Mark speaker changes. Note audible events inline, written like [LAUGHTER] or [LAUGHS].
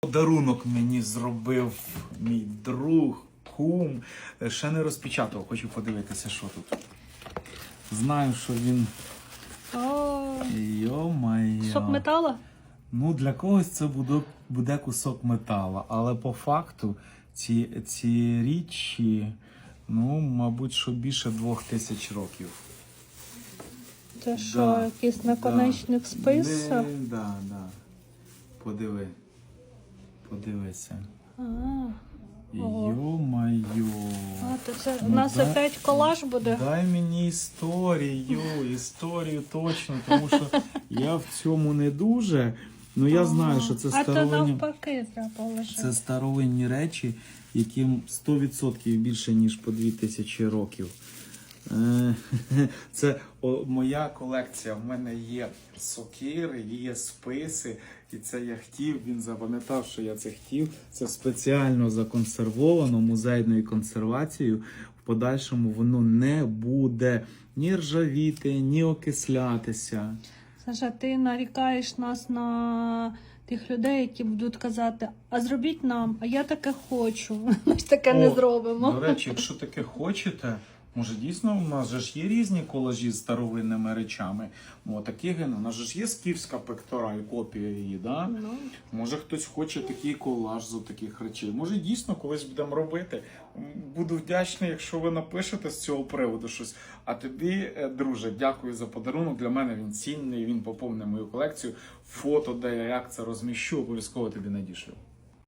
Speaker 1: Подарунок мені зробив мій друг, кум. Ще не розпечатав, хочу подивитися, що тут. Знаю, що він.
Speaker 2: О,
Speaker 1: Йо-моє.
Speaker 2: Сок метала?
Speaker 1: Ну, для когось це буде, буде кусок метала, але по факту ці, ці річі, ну, мабуть, що більше двох тисяч років.
Speaker 2: Це що,
Speaker 1: Да,
Speaker 2: якийсь наконечник
Speaker 1: да.
Speaker 2: список?
Speaker 1: Не, да, да. Подиви. Подивися. Йо-майо.
Speaker 2: а, то це у
Speaker 1: Ну,
Speaker 2: нас
Speaker 1: да.
Speaker 2: опять колаж буде.
Speaker 1: Дай мені історію, історію точно, тому що я в цьому не дуже. Ну я знаю, що це
Speaker 2: А то
Speaker 1: старовинні, це старовинні речі, яким 100% більше, ніж по 2000 років. Е, [LAUGHS] Це о, моя колекція. В мене є сокири, є списи, і це я хотів. Він запам'ятав, що я це хотів. Це спеціально законсервовано музейною консервацією. В подальшому воно не буде ні ржавіти, ні окислятися.
Speaker 2: Саша, ти нарікаєш нас на тих людей, які будуть казати, а зробіть нам, а я таке хочу. [LAUGHS] Ми ж таке не зробимо.
Speaker 1: До речі, якщо таке хочете, може дійсно у нас же ж є різні колажі з старовинними речами. О, такі ген, у нас же ж є скіфська пектораль, копія її, да?
Speaker 2: Ну,
Speaker 1: Може хтось хоче такий колаж з таких речей. Може дійсно колись будемо робити. Буду вдячний, якщо ви напишете з цього приводу щось. А тобі, е, друже, дякую за подарунок. Для мене він цінний, він поповнив мою колекцію. Фото, де я як це розміщу, обов'язково тобі надішлю.